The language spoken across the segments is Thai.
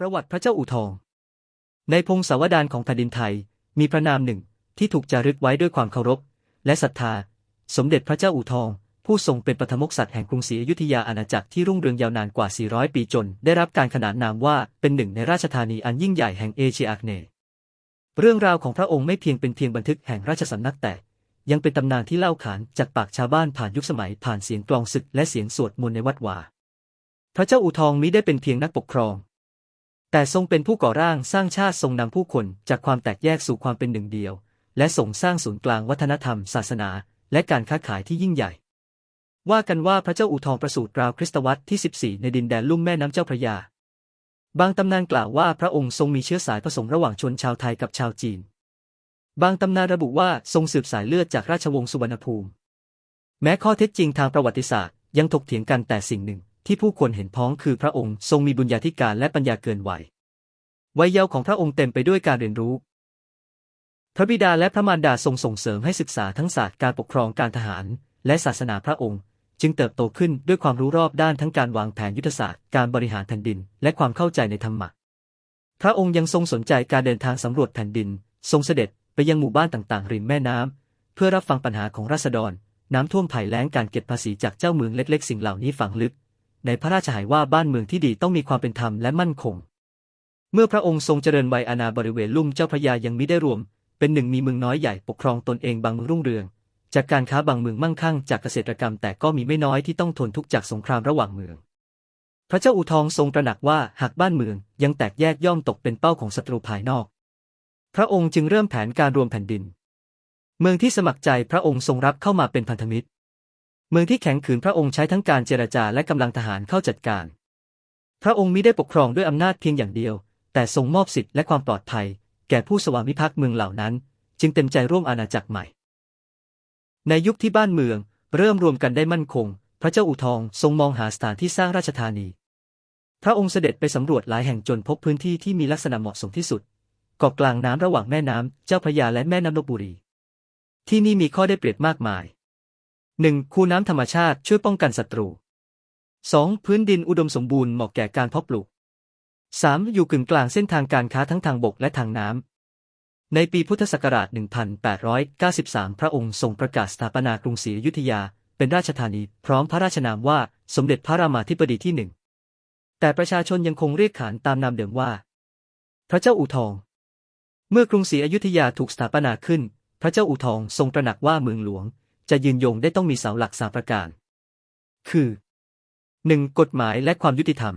ประวัติพระเจ้าอู่ทอง ในพงศาวดารของแผ่นดินไทย มีพระนามหนึ่งที่ถูกจารึกไว้ด้วยความเคารพ และศรัทธา สมเด็จพระเจ้าอู่ทอง ผู้ทรงเป็นปฐมกษัตริย์แห่งกรุงศรีอยุธยาอาณาจักรที่รุ่งเรืองยาวนานกว่า 400 ปีจน ได้รับการขนานนามว่าเป็นหนึ่งในราชธานีอันยิ่งใหญ่แห่งเอเชียอาคเนย์เรื่องราวของพระองค์ไม่เพียงเป็นเพียงบันทึกแห่งราชสำนักแต่ ยังเป็นตำนานที่เล่าขานจากปากชาวบ้านผ่านยุคสมัยผ่านเสียงกลองศึกและเสียงสวดมนต์ในวัดวาพระเจ้าอู่ทองมิได้เป็นเพียงนักปกครอง แต่ทรงเป็นผู้ก่อร่างสร้างชาติทรงนำผู้คนจากความแตกแยกสู่ความเป็นหนึ่งเดียว และทรงสร้างศูนย์กลางวัฒนธรรม ศาสนา และการค้าขายที่ยิ่งใหญ่ ว่ากันว่าพระเจ้าอู่ทองประสูติราวคริสตวรรษที่ 14 ในดินแดนลุ่มแม่น้ำเจ้าพระยา บางตำนานกล่าวว่าพระองค์ทรงมีเชื้อสายผสมระหว่างชนชาวไทยกับชาวจีน บางตำนานระบุว่าทรงสืบสายเลือดจากราชวงศ์สุวรรณภูมิ แม้ข้อเท็จจริงทางประวัติศาสตร์ยังถกเถียงกันแต่สิ่งหนึ่ง ที่ผู้คนเห็นพ้องคือพระองค์ทรงมีบุญญาธิการและปัญญาเกินวัยวัยเยาว์ของพระองค์เต็มไปด้วยการเรียนรู้ พระบิดาและพระมารดาทรงส่งเสริมให้ศึกษาทั้งศาสตร์การปกครองการทหาร และศาสนาพระองค์ จึงเติบโตขึ้นด้วยความรู้รอบด้านทั้งการวางแผนยุทธศาสตร์ การบริหารแผ่นดิน และความเข้าใจในธรรมะพระองค์ยังทรงสนใจการเดินทางสำรวจแผ่นดิน ทรงเสด็จไปยังหมู่บ้านต่างๆ ริมแม่น้ำเพื่อรับฟังปัญหาของราษฎร น้ำท่วมภัยแล้งการเก็บภาษีจากเจ้าเมืองเล็กๆ สิ่งเหล่านี้ฝังลึก ในพระราชหายว่าบ้านเมืองที่ดีต้องมีความเป็นธรรมและมั่นคง เมื่อพระองค์ทรงเจริญวัยอาณาบริเวณลุ่มเจ้าพระยายังมิได้รวม เป็นหนึ่งมีเมืองน้อยใหญ่ปกครองตนเองบางเมืองรุ่งเรือง จากการค้าบางเมืองมั่งคั่งจากเกษตรกรรมแต่ก็มีไม่น้อยที่ต้องทนทุกข์จากสงครามระหว่างเมือง พระเจ้าอู่ทองทรงตระหนักว่าหากบ้านเมืองยังแตกแยกย่อมตกเป็นเป้าของศัตรูภายนอก พระองค์จึงเริ่มแผนการรวมแผ่นดิน เมืองที่สมัครใจพระองค์ทรงรับเข้ามาเป็นพันธมิตร เมืองที่แข็งขืนพระองค์ใช้ทั้งการเจรจาและกำลังทหารเข้าจัดการ พระองค์มิได้ปกครองด้วยอำนาจเพียงอย่างเดียว แต่ทรงมอบสิทธิและความปลอดภัย แก่ผู้สวามิภักดิ์เมืองเหล่านั้น จึงเต็มใจร่วมอาณาจักรใหม่ ในยุคที่บ้านเมือง เริ่มรวมกันได้มั่นคง พระเจ้าอู่ทองทรงมองหาสถานที่สร้างราชธานี พระองค์เสด็จไปสำรวจหลายแห่งจนพบพื้นที่ที่มีลักษณะเหมาะสมที่สุดเกาะกลางน้ำระหว่างแม่น้ำเจ้าพระยาและแม่น้ำลบบุรี ที่นี่มีข้อได้เปรียบมากมาย 1. คูน้ำธรรมชาติช่วยป้องกันศัตรู 2. พื้นดินอุดมสมบูรณ์เหมาะแก่การเพาะปลูก 3. อยู่กึ่งกลางเส้นทางการค้าทั้งทางบกและทางน้ำ ในปีพุทธศักราช 1893 พระองค์ทรงประกาศสถาปนากรุงศรีอยุธยา เป็นราชธานี พร้อมพระราชนามว่าสมเด็จพระรามาธิบดีที่หนึ่ง แต่ประชาชนยังคงเรียกขานตามนามเดิมว่า พระเจ้าอู่ทอง เมื่อกรุงศรีอยุธยาถูกสถาปนาขึ้น พระเจ้าอู่ทองทรงตระหนักว่าเมืองหลวง จะยืนยงได้ต้องมีเสาหลักสามประการ คือ 1. กฎหมายและความยุติธรรม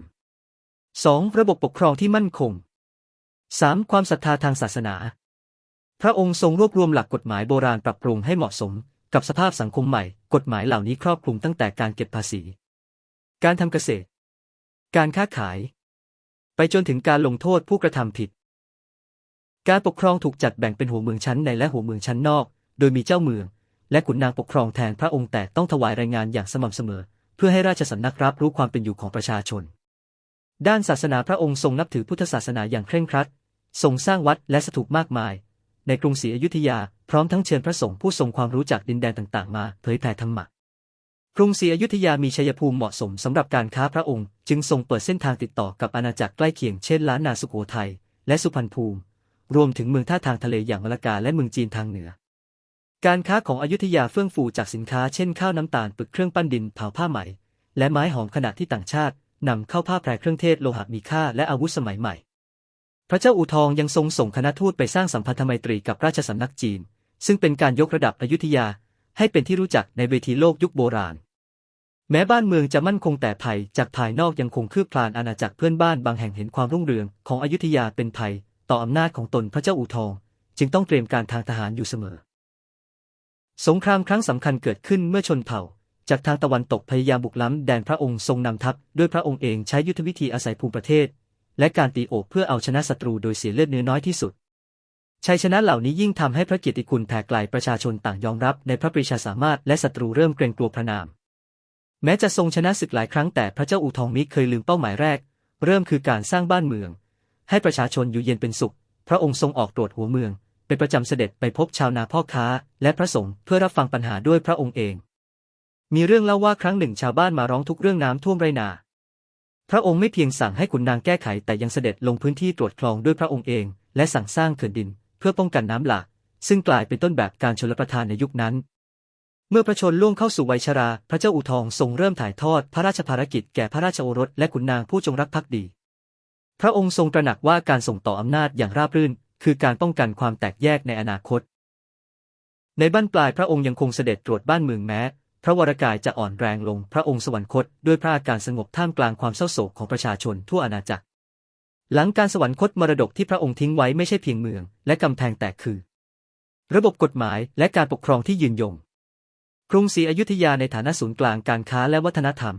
2. ระบบปกครองที่มั่นคง 3. ความศรัทธาทางศาสนา พระองค์ทรงรวบรวมหลักกฎหมายโบราณปรับปรุงให้เหมาะสม กับสภาพสังคมใหม่ กฎหมายเหล่านี้ครอบคลุมตั้งแต่การเก็บภาษี การทำเกษตร การค้าขาย ไปจนถึงการลงโทษผู้กระทำผิด การปกครองถูกจัดแบ่งเป็นหัวเมืองชั้นในและหัวเมืองชั้นนอก โดยมีเจ้าเมือง และขุนนางปกครองแทนพระองค์แต่ต้องถวายรายงานอย่างสม่ำเสมอ เพื่อให้ราชสำนักรับรู้ความเป็นอยู่ของประชาชน ด้านศาสนาพระองค์ทรงนับถือพุทธศาสนาอย่างเคร่งครัด ทรงสร้างวัดและสถูปมากมาย ในกรุงศรีอยุธยาพร้อมทั้งเชิญพระสงฆ์ผู้ทรงความรู้จากดินแดนต่างๆ มาเผยแผ่ธรรมะกรุงศรีอยุธยามีชัยภูมิเหมาะสมสำหรับการค้าพระองค์ จึงทรงเปิดเส้นทางติดต่อกับอาณาจักรใกล้เคียงเช่นล้านนาสุโขทัยและสุพรรณภูมิ รวมถึงเมืองท่าทางทะเลอย่างมะละกาและเมืองจีนทางเหนือ การค้าของอยุธยาเฟื่องฟูจากสินค้าเช่นข้าวน้ำตาลปึกเครื่องปั้นดินเผาผ้าไหม และไม้หอมขณะที่ต่างชาตินำเข้าผ้าแพรเครื่องเทศโลหะมีค่าและอาวุธสมัยใหม่ พระเจ้าอู่ทองยังทรงส่งคณะทูตไปสร้างสัมพันธไมตรีกับราชสำนักจีน ซึ่งเป็นการยกระดับอยุธยาให้เป็นที่รู้จักในเวทีโลกยุคโบราณ แม้บ้านเมืองจะมั่นคงแต่ภัยจากภายนอกยังคงคืบคลานอาณาจักรเพื่อนบ้านบางแห่งเห็นความรุ่งเรืองของอยุธยาเป็นภัย ต่ออำนาจของตนพระเจ้าอู่ทอง จึงต้องเตรียมการทางทหารอยู่เสมอ สงครามครั้งสำคัญเกิดขึ้นเมื่อชนเผ่า จากทางตะวันตกพยายามบุกล้ำแดนพระองค์ทรงนำทัพด้วยพระองค์เองใช้ยุทธวิธีอาศัยภูมิประเทศ และการตีโอบเพื่อเอาชนะศัตรูโดยเสียเลือดเนื้อน้อยที่สุดชัยชนะเหล่านี้ยิ่งทำให้พระเกียรติคุณแผ่ไกลประชาชนต่างยอมรับในพระปรีชาสามารถและศัตรูเริ่มเกรงกลัวพระนาม แม้จะทรงชนะศึกหลายครั้งแต่พระเจ้าอู่ทองมิเคยลืมเป้าหมายแรก เริ่มคือการสร้างบ้านเมือง ให้ประชาชนอยู่เย็นเป็นสุข พระองค์ทรงออกตรวจหัวเมือง เป็นประจำเสด็จไปพบชาวนาพ่อค้า และพระสงฆ์เพื่อรับฟังปัญหาด้วยพระองค์เอง มีเรื่องเล่าว่าครั้งหนึ่งชาวบ้านมาร้องทุกข์เรื่องน้ำท่วมไรนา พระองค์ไม่เพียงสั่งให้ขุนนางแก้ไขแต่ยังเสด็จลงพื้นที่ตรวจคลองด้วยพระองค์เอง และสั่งสร้างเขื่อนดิน เพื่อป้องกันน้ำหลากซึ่งกลายเป็นต้นแบบการชลประทานในยุคนั้น เมื่อพระชนล่วงเข้าสู่วัยชรา พระเจ้าอู่ทองทรงเริ่มถ่ายทอดพระราชภารกิจแก่พระราชโอรสและขุนนางผู้จงรักภักดี พระองค์ทรงตระหนักว่าการส่งต่ออำนาจอย่างราบรื่น คือการป้องกันความแตกแยกในอนาคต ในบ้านปลายพระองค์ยังคงเสด็จตรวจบ้านเมืองแม้ พระวรากายจะอ่อนแรงลงพระองค์สวรรคตด้วยพระอาการสงบท่ามกลางความเศร้าโศกของประชาชนทั่วอาณาจักร หลังการสวรรคตมรดกที่พระองค์ทิ้งไว้ไม่ใช่เพียงเมือง และกำแพงแต่คือ ระบบกฎหมายและการปกครองที่ยืนยง กรุงศรีอยุธยาในฐานะศูนย์กลางการค้าและวัฒนธรรม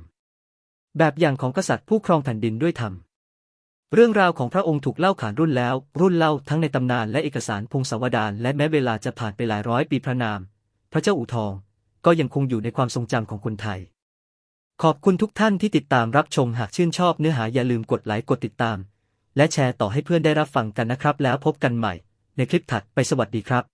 แบบอย่างของกษัตริย์ผู้ครองแผ่นดินด้วยธรรม เรื่องราวของพระองค์ถูกเล่าขานรุ่นแล้ว รุ่นเล่าทั้งในตำนานและเอกสารพงศาวดารและแม้เวลาจะผ่านไปหลายร้อยปีพระนาม พระเจ้าอู่ทอง ก็ยังคงอยู่ในความทรงจำของคนไทย ขอบคุณทุกท่านที่ติดตามรับชมหากชื่นชอบเนื้อหาอย่าลืมกดไลค์กดติดตาม และแชร์ต่อให้เพื่อนได้รับฟังกันนะครับ แล้วพบกันใหม่ ในคลิปถัดไปสวัสดีครับ